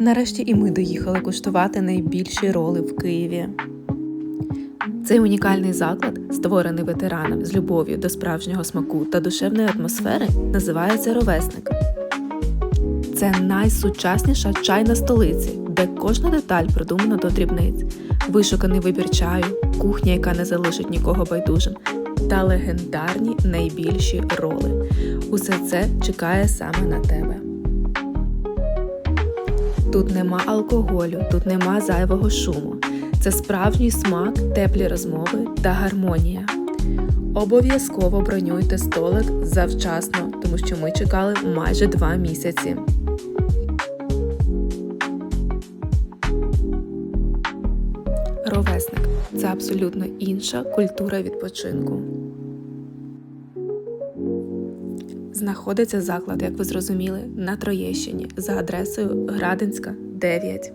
Нарешті і ми доїхали куштувати найбільші роли в Києві. Цей унікальний заклад, створений ветеранам з любов'ю до справжнього смаку та душевної атмосфери, називається Ровесник. Це найсучасніша чайна столиці, де кожна деталь продумана до дрібниць, вишуканий вибір чаю, кухня, яка не залишить нікого байдужим, та легендарні найбільші роли. Усе це чекає саме на тебе. Тут нема алкоголю, тут нема зайвого шуму. Це справжній смак, теплі розмови та гармонія. Обов'язково бронюйте столик завчасно, тому що ми чекали майже два місяці. Ровесник це абсолютно інша культура відпочинку. Знаходиться заклад, як ви зрозуміли, на Троєщині за адресою Градинська 9.